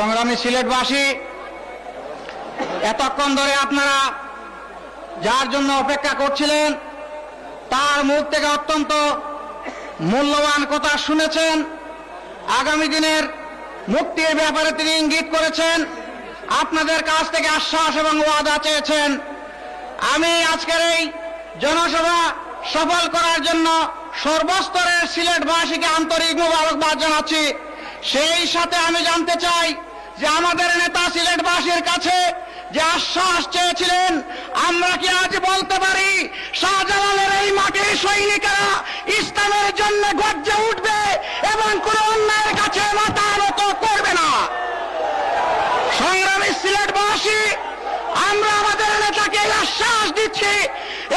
সংগ্রামী সিলেটবাসী, এতক্ষণ ধরে আপনারা যার জন্য অপেক্ষা করছিলেন, তার মুখ থেকে অত্যন্ত মূল্যবান কথা শুনেছেন। আগামী দিনের মুক্তির ব্যাপারে তিনি ইঙ্গিত করেছেন। আপনাদের কাছ থেকে আশ্বাস এবং ওয়াদা চেয়েছেন। আমি আজকের এই জনসভা সফল করার জন্য সর্বস্তরের সিলেটবাসীকে আন্তরিক মোবারকবাদ জানাচ্ছি। সেই সাথে আমি জানতে চাই যে আমাদের নেতা সিলেটবাসীর কাছে যে আশ্বাস চেয়েছিলেন, আমরা কি আজ বলতে পারি, শাহজালালের এই মাটির সৈনিকেরা ইসলামের জন্য গর্জে উঠবে এবং কোন অন্যায়ের কাছে মাথা নত করবে না? সংগ্রামী সিলেটবাসী, আমরা আমাদের নেতাকে আশ্বাস দিচ্ছি,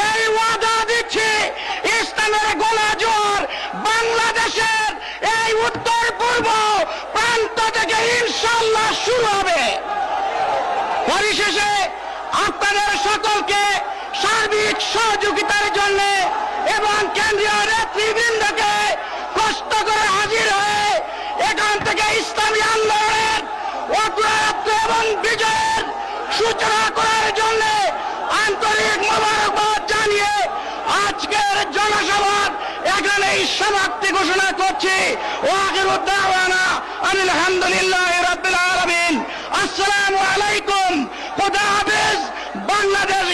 এই ওয়াদা দিচ্ছি, ইসলামের গোলা জোর বাংলাদেশের উত্তর পূর্ব প্রান্ত থেকে ইনশাল্লাহ শুরু হবে। পরিশেষে আপনাদের সকলকে সার্বিক সহযোগিতার জন্য এবং কেন্দ্রীয় নেতৃবৃন্দকে কষ্ট করে হাজির হয়ে এখান থেকে ইসলামী আন্দোলনের অগ্রয়াত্র এবং বিজয়ের সূচনা করার জন্য আন্তরিক মোবারকবাদ জানিয়ে আজকের জনসভার সমাপ্তি ঘোষণা করছি। ও আগের আলহামদুলিল্লাহ রবিল আলমিন। আসসালামু আলাইকুম। খোদা হাফেজ। বাংলাদেশ